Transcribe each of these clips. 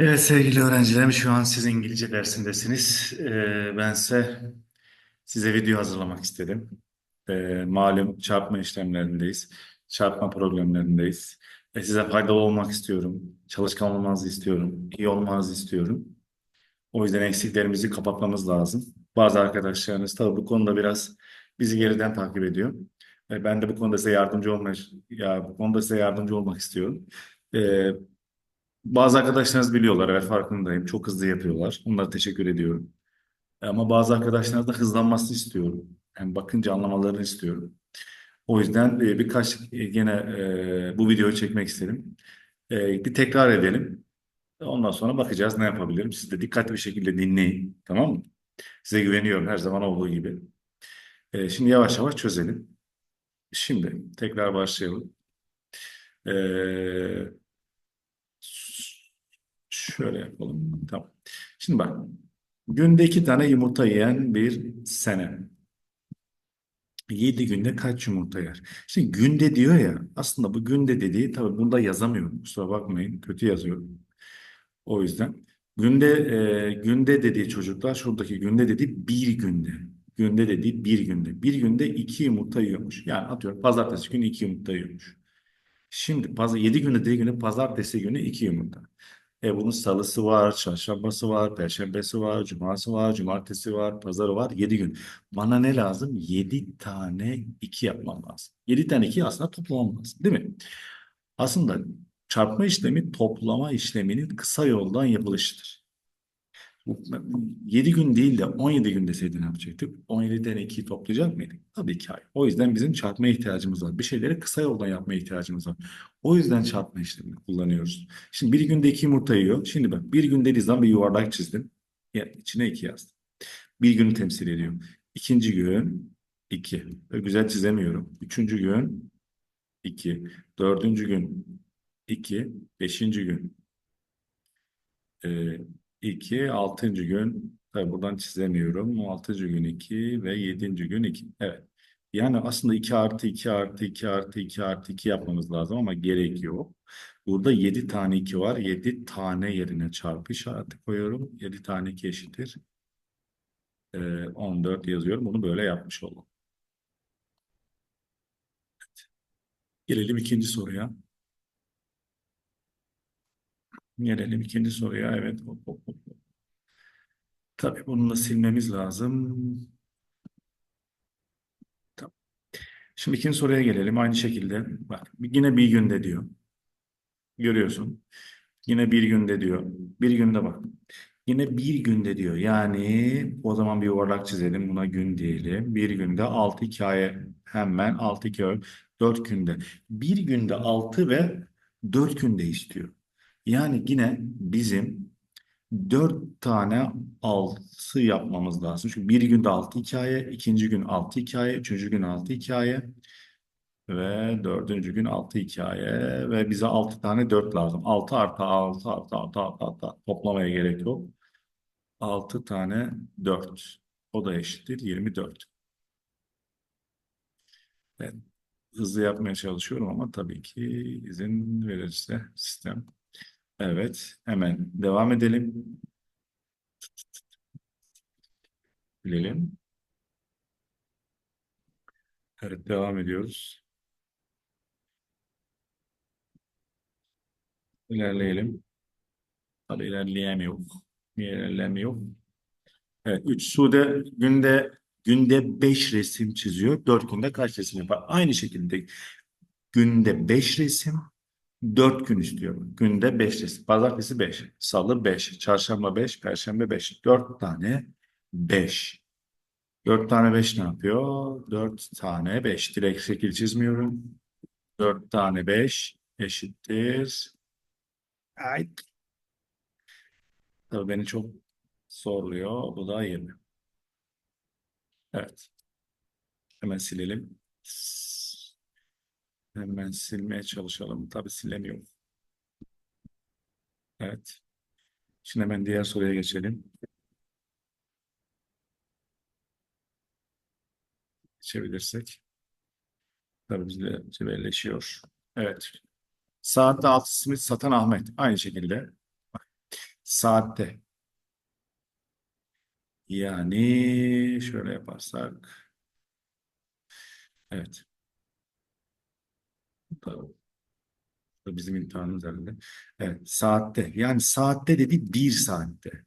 Evet sevgili öğrencilerim şu an siz İngilizce dersindesiniz. Ee, bense size video hazırlamak istedim. Ee, malum çarpma işlemlerindeyiz. Çarpma problemlerindeyiz. E, size faydalı olmak istiyorum. Çalışkan olmanızı istiyorum. iyi olmanızı istiyorum. O yüzden eksiklerimizi kapatmamız lazım. Bazı arkadaşlarınız tabii bu konuda biraz bizi geriden takip ediyor. E, ben de bu konuda size yardımcı olmaya, ya bu konuda size yardımcı olmak istiyorum. E, bazı arkadaşlarınız biliyorlar, evet farkındayım. Çok hızlı yapıyorlar. Onlara teşekkür ediyorum. Ama bazı arkadaşlarınız da hızlanmasını istiyorum. Yani bakınca anlamalarını istiyorum. O yüzden e, birkaç e, gene e, bu videoyu çekmek istedim. E, bir tekrar edelim. Ondan sonra bakacağız ne yapabilirim. Siz de dikkatli bir şekilde dinleyin. Tamam mı? Size güveniyorum her zaman olduğu gibi. Şimdi yavaş yavaş çözelim. Şimdi tekrar başlayalım. E, şöyle yapalım. Tamam. Şimdi bak. Günde iki tane yumurta yiyen bir sene. Yedi günde kaç yumurta yer? Şimdi günde diyor ya. Aslında bu günde dediği tabii bunda yazamıyorum. Kusura bakmayın. Kötü yazıyorum. O yüzden. Günde e, günde dediği çocuklar şuradaki günde dediği bir günde. Günde dediği bir günde. Bir günde iki yumurta yiyormuş. Yani atıyorum pazartesi günü iki yumurta yiyormuş. Şimdi pazar, yedi günde dediği günü pazartesi günü iki yumurta. E bunun salısı var, çarşambası var, perşembesi var, cuması var, cumartesi var, pazarı var. Yedi gün. Bana ne lazım? Yedi tane iki yapmam lazım. Yedi tane iki aslında toplamam lazım. Değil mi? Aslında çarpma işlemi toplama işleminin kısa yoldan yapılışıdır. 7 gün değil de 17 gün deseydi ne yapacaktık? 17 tane 2'yi toplayacak mıydık? Tabii ki hayır. O yüzden bizim çarpmaya ihtiyacımız var. Bir şeyleri kısa yoldan yapmaya ihtiyacımız var. O yüzden çarpma işlemini kullanıyoruz. Şimdi bir günde 2 yumurta yiyor. Şimdi bak bir gün dediği bir yuvarlak çizdim. Yani içine 2 yazdım. Bir günü temsil ediyor. İkinci gün 2. Güzel çizemiyorum. Üçüncü gün 2. Dördüncü gün 2. Beşinci gün e, 2, 6. gün tabi buradan çizemiyorum. 6. gün 2 ve 7. gün 2. Evet. Yani aslında 2 artı 2 artı 2 artı 2 artı 2 yapmamız lazım ama gerek yok. Burada 7 tane 2 var. 7 tane yerine çarpı işareti koyuyorum. 7 tane 2 eşittir. Ee, 14 yazıyorum. Bunu böyle yapmış oldum. Evet. Gelelim ikinci soruya. Gelelim ikinci soruya. Evet. Tabii bunu da silmemiz lazım. Tamam. Şimdi ikinci soruya gelelim. Aynı şekilde. Bak yine bir günde diyor. Görüyorsun. Yine bir günde diyor. Bir günde bak. Yine bir günde diyor. Yani o zaman bir yuvarlak çizelim. Buna gün diyelim. Bir günde 6 hikaye hemen 6 hikaye 4 günde. Bir günde 6 ve 4 günde istiyor. Yani yine bizim 4 tane 6 yapmamız lazım. Çünkü bir günde 6 hikaye, ikinci gün 6 hikaye, üçüncü gün 6 hikaye ve dördüncü gün 6 hikaye ve bize 6 tane 4 lazım. 6 artı 6 artı 6 artı 6 toplamaya gerek yok. 6 tane 4. O da eşittir 24. Evet. Hızlı yapmaya çalışıyorum ama tabii ki izin verirse sistem. Evet, hemen devam edelim. Bilelim. Evet, devam ediyoruz. İlerleyelim. Hadi ilerleyemiyor. İlerlemiyor. Evet, 3 Sude günde günde 5 resim çiziyor. 4 günde kaç resim yapar? Aynı şekilde günde 5 resim, 4 gün istiyor. Günde 5 resim. Pazartesi 5, salı 5, çarşamba 5, perşembe 5. 4 tane 5. 4 tane 5 ne yapıyor? 4 tane 5. Direkt şekil çizmiyorum. 4 tane 5 eşittir. Ay. Tabii beni çok zorluyor. Bu da 20. Evet. Hemen silelim. Hemen silmeye çalışalım. Tabii silemiyorum. Evet. Şimdi hemen diğer soruya geçelim. Geçebilirsek. Tabii bizde cebelleşiyor. Evet. Saatte altı simit satan Ahmet. Aynı şekilde. Saatte. Yani şöyle yaparsak. Evet. Da bizim imtihanımız herhalde. Evet. Saatte. Yani saatte dedi bir saatte.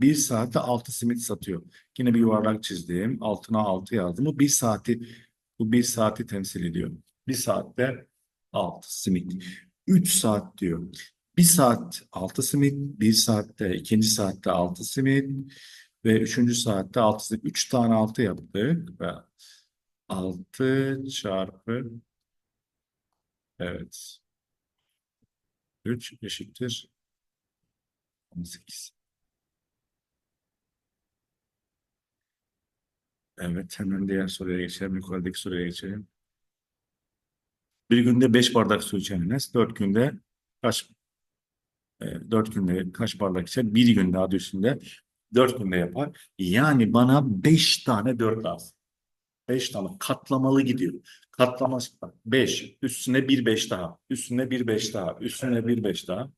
Bir saatte altı simit satıyor. Yine bir yuvarlak çizdim. Altına altı yazdım. Bu bir saati bu bir saati temsil ediyor. Bir saatte altı simit. Üç saat diyor. Bir saat altı simit. Bir saatte, ikinci saatte altı simit. Ve üçüncü saatte altı simit. Üç tane altı yaptık. Ve altı çarpı evet. Üç eşittir 18. Evet, hemen diğer soruya geçelim. Yukarıdaki soruya geçelim. Bir günde 5 bardak su içen Enes, 4 günde kaç e, 4 günde kaç bardak içer? Bir günde adı üstünde 4 günde yapar. Yani bana 5 tane 4 lazım. 5 tane katlamalı gidiyor. Katlaması 5, üstüne bir 5 daha, üstüne bir 5 daha, üstüne bir 5 daha.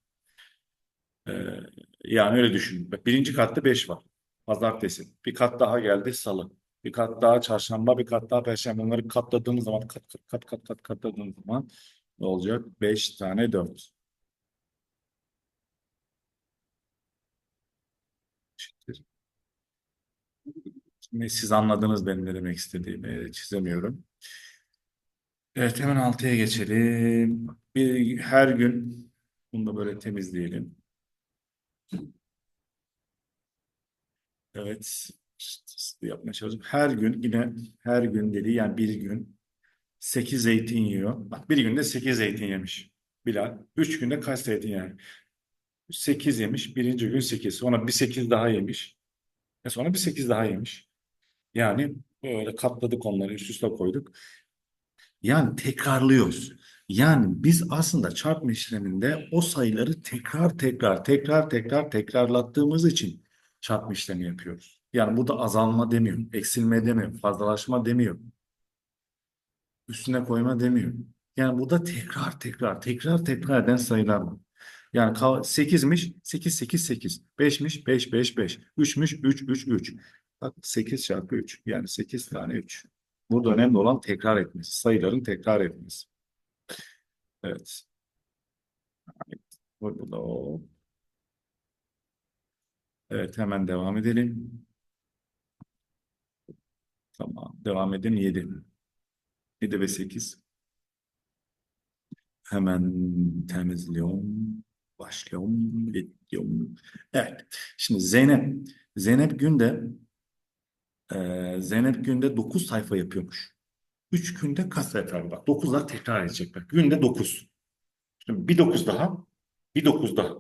Ee, yani öyle düşün. Bak, Birinci katta 5 var. Pazartesi. Bir kat daha geldi salı. Bir kat daha çarşamba, bir kat daha perşembe. Bunları katladığımız zaman kat kat kat kat kat zaman ne olacak? 5 tane 4. Eşittir. Şimdi siz anladınız benim ne demek istediğimi. Çizemiyorum. Evet hemen altıya geçelim. Bir, her gün bunu da böyle temizleyelim. Evet. yapmaya çalışıyorum. Her gün yine her gün dedi yani bir gün 8 zeytin yiyor. Bak bir günde 8 zeytin yemiş. Bilal. 3 günde kaç zeytin yani? 8 yemiş. Birinci gün 8. Sonra bir 8 daha yemiş. E sonra bir 8 daha yemiş. Yani böyle katladık onları üst üste koyduk. Yani tekrarlıyoruz. Yani biz aslında çarpma işleminde o sayıları tekrar tekrar tekrar tekrar tekrarlattığımız için çarpma işlemi yapıyoruz. Yani burada azalma demiyor, eksilme demiyor, fazlalaşma demiyor, üstüne koyma demiyor. Yani burada tekrar tekrar tekrar tekrar eden sayılar var. Yani 8'miş 8 8 8, 5'miş 5 5 5, 3'müş 3 3 3. Bak 8 çarpı 3 yani 8 tane 3. Burada önemli olan tekrar etmesi, sayıların tekrar etmesi. Evet. Burada o. Evet hemen devam edelim. Tamam. Devam edelim. 7. 7 ve 8. Hemen temizliyorum. Başlıyorum. Ediyorum. Evet. Şimdi Zeynep. Zeynep günde e, Zeynep günde 9 sayfa yapıyormuş. 3 günde kaç sayfa var? Bak 9'lar tekrar edecek. Bak günde 9. Şimdi bir 9 daha. Bir 9 daha.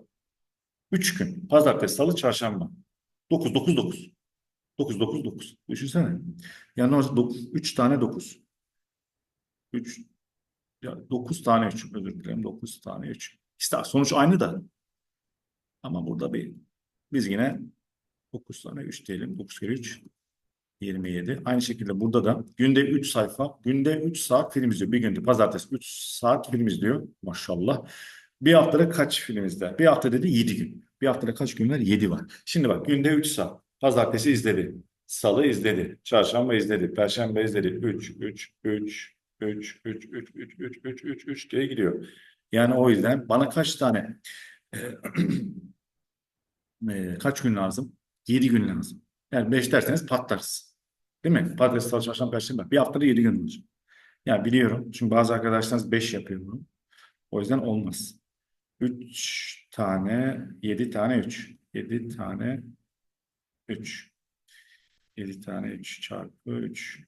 3 gün. Pazartesi, salı, çarşamba. 9, 9, 9. 9, 9, 9. Düşünsene. Yani orada 3 tane 9. 3 ya 9 tane 3. Özür dilerim. 9 tane 3. İşte sonuç aynı da. Ama burada bir biz yine 9 tane 3 diyelim. 9 kere 3 27. Aynı şekilde burada da günde 3 sayfa, günde 3 saat film izliyor. Bir günde pazartesi 3 saat film izliyor. Maşallah. Bir haftada kaç film izler? Bir hafta dedi 7 gün. Bir haftada kaç gün var? 7 var. Şimdi bak günde 3 saat. Pazartesi izledi. Salı izledi. Çarşamba izledi. Perşembe izledi. 3, 3, 3, 3, 3, 3, 3, 3, 3, 3, 3 diye gidiyor. Yani o yüzden bana kaç tane e, e, kaç gün lazım? 7 gün lazım. Yani 5 derseniz patlarsın. Değil mi? Pazartesi, salı, çarşamba, perşembe. Bir haftada 7 gün olacak. Yani biliyorum. Çünkü bazı arkadaşlarınız 5 yapıyor bunu. O yüzden olmaz. 3 tane, 7 tane 3. 7 tane 3. 7 tane 3 çarpı 3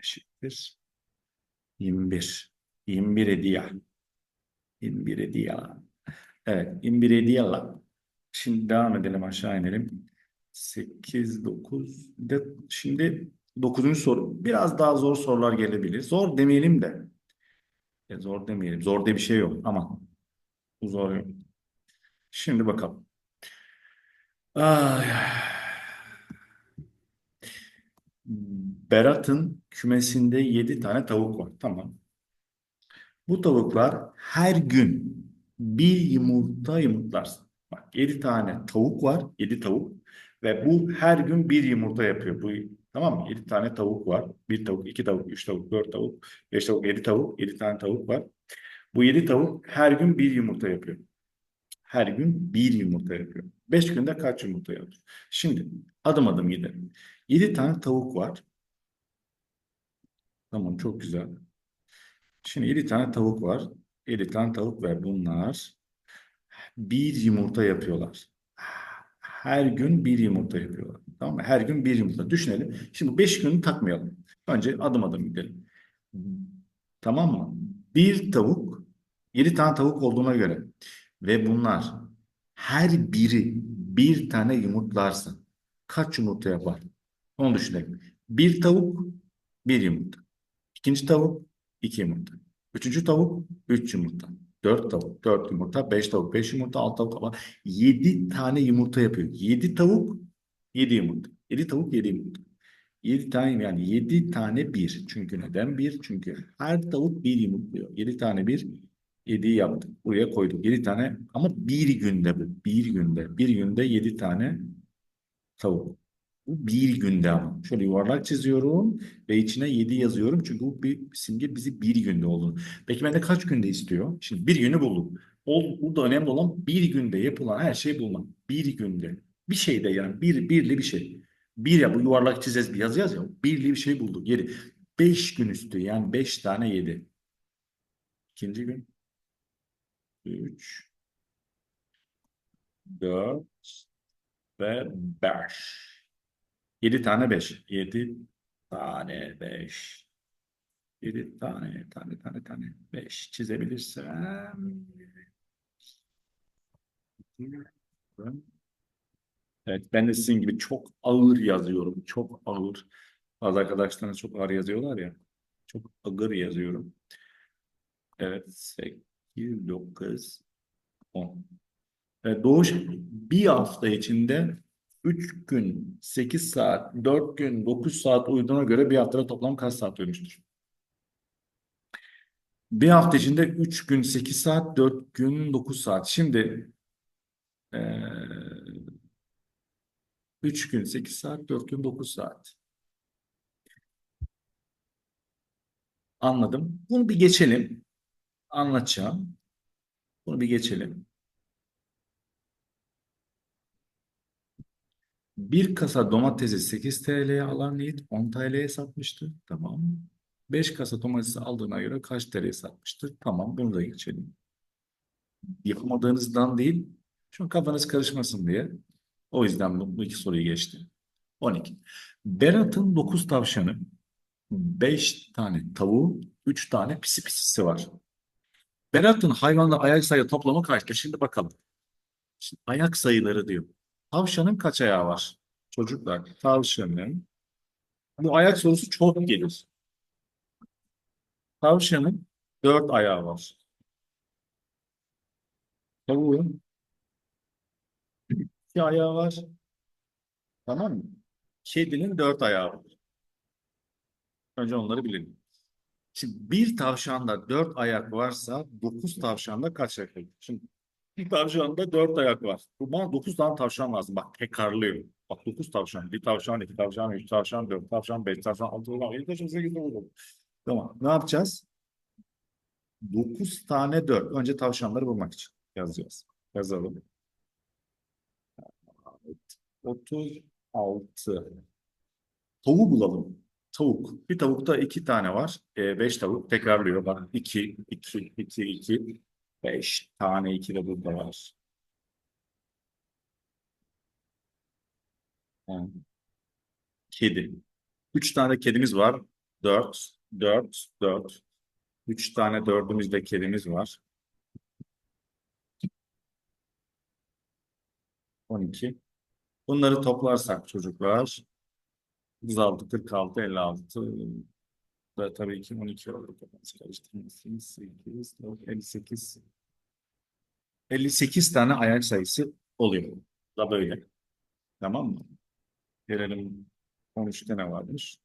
eşittir. 21. 21 ediyor. 21 ediyor. Evet, 21 ediyor. Şimdi devam edelim aşağı inelim. 8, 9. De, şimdi 9. soru. Biraz daha zor sorular gelebilir. Zor demeyelim de. Ya zor demeyelim. Zor diye bir şey yok ama bu zor. Şimdi bakalım. Ay. Berat'ın kümesinde 7 tane tavuk var. Tamam. Bu tavuklar her gün bir yumurta yumurtlarsın. Bak 7 tane tavuk var. 7 tavuk. Ve bu her gün bir yumurta yapıyor. Bu tamam mı? 7 tane tavuk var. Bir tavuk, iki tavuk, üç tavuk, dört tavuk, beş tavuk, 7 tavuk. 7 tane tavuk var. Bu 7 tavuk her gün bir yumurta yapıyor. Her gün bir yumurta yapıyor. 5 günde kaç yumurta yapıyor? Şimdi adım adım gidelim. 7 tane tavuk var. Tamam çok güzel. Şimdi 7 tane tavuk var. 7 tane tavuk ve bunlar bir yumurta yapıyorlar. Her gün bir yumurta yapıyorlar. Tamam mı? Her gün bir yumurta. Düşünelim. Şimdi 5 günü takmayalım. Önce adım adım gidelim. Tamam mı? Bir tavuk, 7 tane tavuk olduğuna göre ve bunlar her biri bir tane yumurtlarsa kaç yumurta yapar? Onu düşünelim. Bir tavuk, bir yumurta. İkinci tavuk, iki yumurta. Üçüncü tavuk, üç yumurta. Dört tavuk, dört yumurta. Beş tavuk, beş yumurta. Altı tavuk ama yedi tane yumurta yapıyor. Yedi tavuk, yedi yumurta. Yedi tavuk, yedi yumurta. Yedi tane yani yedi tane bir. Çünkü neden bir? Çünkü her tavuk bir yumurtluyor. Yedi tane bir, yediyi yaptık. Buraya koyduk. Yedi tane ama bir günde bu. Bir günde. Bir günde yedi tane tavuk. Bir günde ama. Şöyle yuvarlak çiziyorum ve içine 7 yazıyorum. Çünkü bu bir simge bizi bir günde olduğunu. Peki bende kaç günde istiyor? Şimdi bir günü buldum. O, burada önemli olan bir günde yapılan her şeyi bulmak. Bir günde. Bir şeyde yani bir, birli bir şey. Bir ya bu yuvarlak çizeceğiz bir yazacağız ya. Birli bir şey bulduk. Yedi. Beş gün üstü yani beş tane yedi. İkinci gün. Üç. Dört. Ve beş. 7 tane 5. 7 tane 5. 7 tane tane tane tane 5 çizebilirsem. Evet ben de sizin gibi çok ağır yazıyorum. Çok ağır. Bazı arkadaşlarınız çok ağır yazıyorlar ya. Çok ağır yazıyorum. Evet 8, 9, 10. Evet, Doğuş bir hafta içinde 3 gün 8 saat, 4 gün 9 saat uyuduğuna göre bir haftada toplam kaç saat uyumuştur? Bir hafta içinde 3 gün 8 saat, 4 gün 9 saat. Şimdi eee 3 gün 8 saat, 4 gün 9 saat. Anladım. Bunu bir geçelim. Anlatacağım. Bunu bir geçelim. Bir kasa domatesi 8 TL'ye alan Yiğit 10 TL'ye satmıştı. Tamam. 5 kasa domatesi aldığına göre kaç TL'ye satmıştır? Tamam bunu da geçelim. Yapamadığınızdan değil. Çünkü kafanız karışmasın diye. O yüzden bu, bu iki soruyu geçti. 12. Berat'ın 9 tavşanı, 5 tane tavuğu, 3 tane pisi pisisi var. Berat'ın hayvanla ayak sayı toplamı kaçtır? Şimdi bakalım. Şimdi ayak sayıları diyor. Tavşanın kaç ayağı var? Çocuklar, tavşanın bu ayak sorusu çok gelir. Tavşanın dört ayağı var. Tavuğun iki ayağı var. Tamam mı? Kedinin dört ayağı var. Önce onları bilelim. Şimdi bir tavşanda dört ayak varsa dokuz tavşanda kaç ayak olur? Şimdi bir tavşanda dört ayak var. Bana dokuz tane tavşan lazım. Bak tekrarlıyor. Bak dokuz tavşan. Bir tavşan, iki tavşan, üç tavşan, dört tavşan, beş tavşan, altı tavşan, yedi tavşan, sekiz tavşan. Tamam. Ne yapacağız? Dokuz tane dört. Önce tavşanları bulmak için yazacağız. Yazalım. Otuz altı. Tavuğu bulalım. Tavuk. Bir tavukta iki tane var. Ee, beş tavuk. Tekrarlıyor. Bak iki, iki, iki, iki. Beş tane iki de burada var. Kedi. Üç tane kedimiz var. Dört, dört, dört. Üç tane dördümüzde kedimiz var. On iki. Bunları toplarsak çocuklar 36, 46, 56 da tabii ki 12 olarak karıştırmasın. 8, 58. 58 tane ayak sayısı oluyor. Da böyle. Tamam mı? Gelelim 13 tane varmış.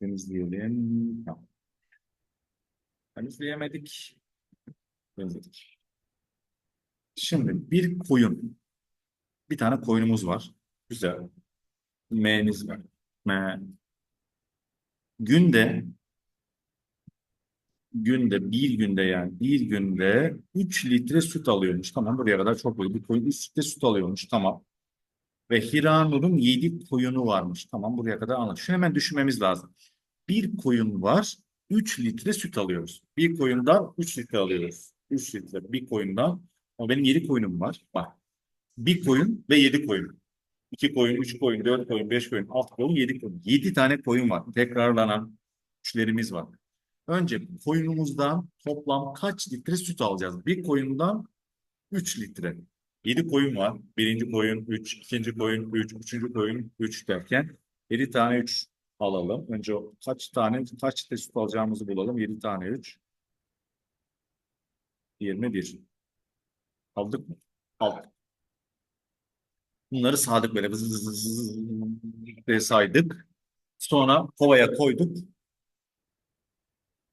Temizleyelim. Tamam. Temizleyemedik. Benzedik. Şimdi bir koyun. Bir tane koyunumuz var. Güzel. M'niz var. M. Günde günde bir günde yani bir günde 3 litre süt alıyormuş. Tamam buraya kadar çok iyi. Bir koyun 3 litre süt alıyormuş. Tamam. Ve Hiranur'un 7 koyunu varmış. Tamam buraya kadar anladık. Şunu hemen düşünmemiz lazım. Bir koyun var. 3 litre süt alıyoruz. Bir koyundan 3 litre alıyoruz. 3 litre bir koyundan. Ama benim 7 koyunum var. Bak. Bir koyun ve 7 koyun. 2 koyun, 3 koyun, 4 koyun, 5 koyun, 6 koyun, 7 koyun. 7 tane koyun var. Tekrarlanan üçlerimiz var. Önce koyunumuzdan toplam kaç litre süt alacağız? Bir koyundan 3 litre. 7 koyun var. Birinci koyun 3, ikinci koyun 3, üçüncü koyun 3 derken 7 tane 3 alalım. Önce kaç tane kaç litre süt alacağımızı bulalım. 7 tane 3. 21. Aldık mı? Aldık. Bunları sağdık böyle diye saydık. Sonra kovaya koyduk.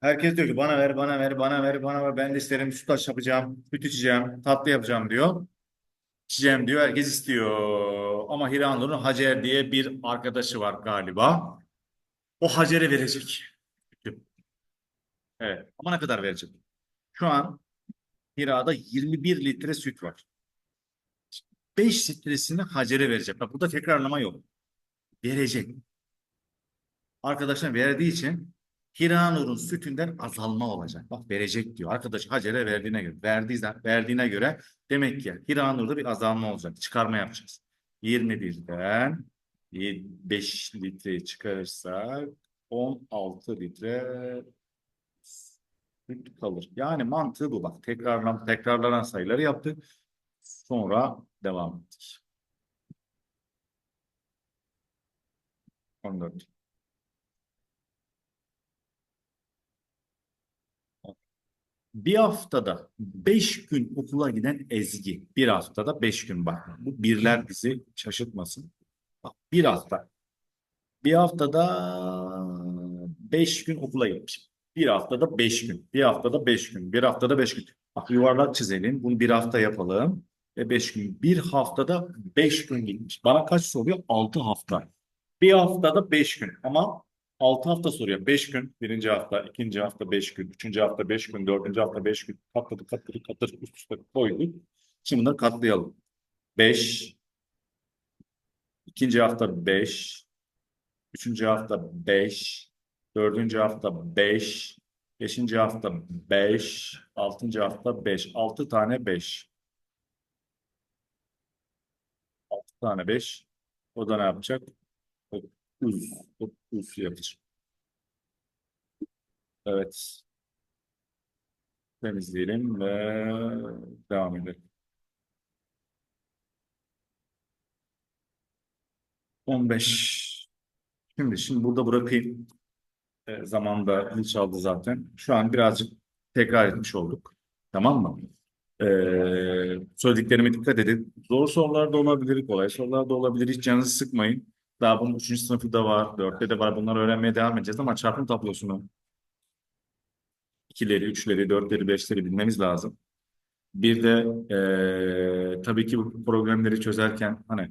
Herkes diyor ki bana ver, bana ver, bana ver, bana ver. Ben de isterim sütlaç yapacağım, süt içeceğim, tatlı yapacağım diyor. İçeceğim diyor. Herkes istiyor. Ama Hiranur'un Hacer diye bir arkadaşı var galiba. O Hacer'e verecek. Evet. Ama ne kadar verecek? Şu an Hira'da 21 litre süt var. 5 litresini Hacer'e verecek. Bak burada tekrarlama yok. Verecek. Arkadaşına verdiği için Hiranur'un sütünden azalma olacak. Bak verecek diyor. Arkadaş Hacer'e verdiğine göre. Verdiği, verdiğine göre demek ki Hiranur'da bir azalma olacak. Çıkarma yapacağız. 21'den 5 litre çıkarırsak 16 litre kalır. Yani mantığı bu bak. Tekrarlan, tekrarlanan sayıları yaptık. Sonra devam ettik. 14. Bir haftada 5 gün okula giden Ezgi. Bir haftada 5 gün bak. Bu birler bizi şaşırtmasın. Bak bir hafta. Bir haftada 5 gün okula gitmiş. Bir haftada 5 gün. Bir haftada 5 gün. Bir haftada 5 gün. Bak yuvarlak çizelim. Bunu bir hafta yapalım. Ve 5 gün. Bir haftada 5 gün gitmiş. Bana kaç soruyor? 6 hafta. Bir haftada 5 gün. Ama 6 hafta soruyor. 5 gün birinci hafta, ikinci hafta 5 gün, üçüncü hafta 5 gün, dördüncü hafta 5 gün. Katladık, katladık, katladık, üst üste koyduk. Şimdi bunları katlayalım. 5, ikinci hafta 5, üçüncü hafta 5, dördüncü hafta 5, beşinci hafta 5, altıncı hafta 5. 6 tane 5. 6 tane 5. O da ne yapacak? Uz, uz yapacak. Evet. Temizleyelim ve devam edelim. 15. Şimdi, şimdi burada bırakayım. E, zamanda hiç aldı zaten. Şu an birazcık tekrar etmiş olduk. Tamam mı? E, söylediklerime dikkat edin. Zor sorular da olabilir, kolay sorular da olabilir. Hiç canınızı sıkmayın. Daha bunun 3. sınıfı da var, 4'te de var. Bunları öğrenmeye devam edeceğiz ama çarpım tablosunu ikileri, üçleri, dörtleri, beşleri bilmemiz lazım. Bir de eee, tabii ki bu problemleri çözerken hani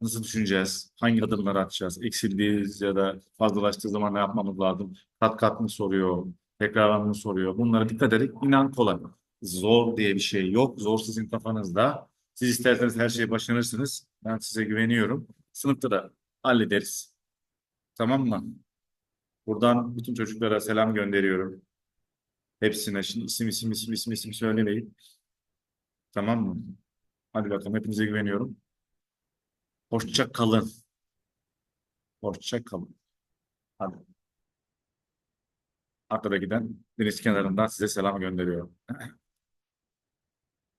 nasıl düşüneceğiz, hangi adımları atacağız, eksildiği ya da fazlalaştığı zaman ne yapmamız lazım, kat kat mı soruyor, tekrarlar mı soruyor, bunlara dikkat edin. İnan kolay. Zor diye bir şey yok. Zor sizin kafanızda. Siz isterseniz her şeyi başarırsınız. Ben size güveniyorum. Sınıfta da hallederiz. Tamam mı? Buradan bütün çocuklara selam gönderiyorum. Hepsine şimdi isim isim isim isim isim söylemeyin. Tamam mı? Hadi bakalım hepinize güveniyorum. Hoşça kalın. Hoşça kalın. Hadi. Arkada giden deniz kenarından size selam gönderiyorum.